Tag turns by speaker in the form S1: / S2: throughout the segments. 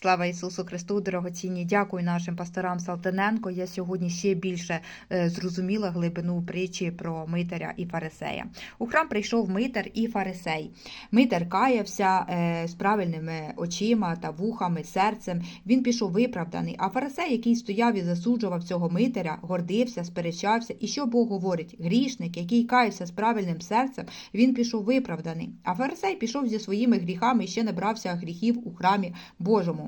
S1: Слава Ісусу Христу, дорогоцінні! Дякую нашим пасторам Салтаненко. Я сьогодні ще більше е, зрозуміла глибину притчі про митаря і фарисея. У храм прийшов митар і фарисей. Митар каявся е, з правильними очима та вухами, серцем. Він пішов виправданий. А фарисей, який стояв і засуджував цього митаря, гордився, сперечався. І що Бог говорить? Грішник, який каявся з правильним серцем, він пішов виправданий. А фарисей пішов зі своїми гріхами і ще набрався гріхів у храмі Божому.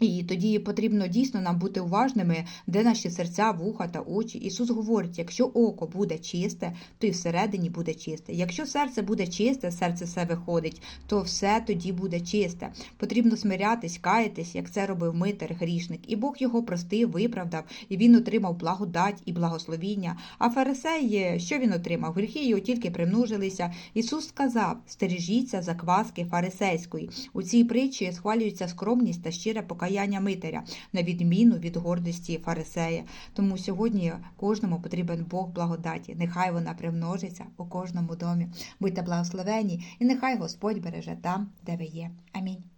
S1: І тоді потрібно дійсно нам бути уважними, де наші серця, вуха та очі. Ісус говорить: якщо око буде чисте, то і всередині буде чисте. Якщо серце буде чисте, серце все виходить, то все тоді буде чисте. Потрібно смирятись, каятись, як це робив митар, грішник. І Бог його простив, виправдав, і він отримав благодать і благословіння. А фарисей, що він отримав? Гріхи його тільки примножилися. Ісус сказав: стережіться закваски фарисейської. У цій притчі схвалюється скромність та щире покаяння митаря, на відміну від гордості фарисея. Тому сьогодні кожному потрібен Бог благодаті. Нехай вона примножиться у кожному домі. Будьте благословені, і нехай Господь береже там, де ви є. Амінь.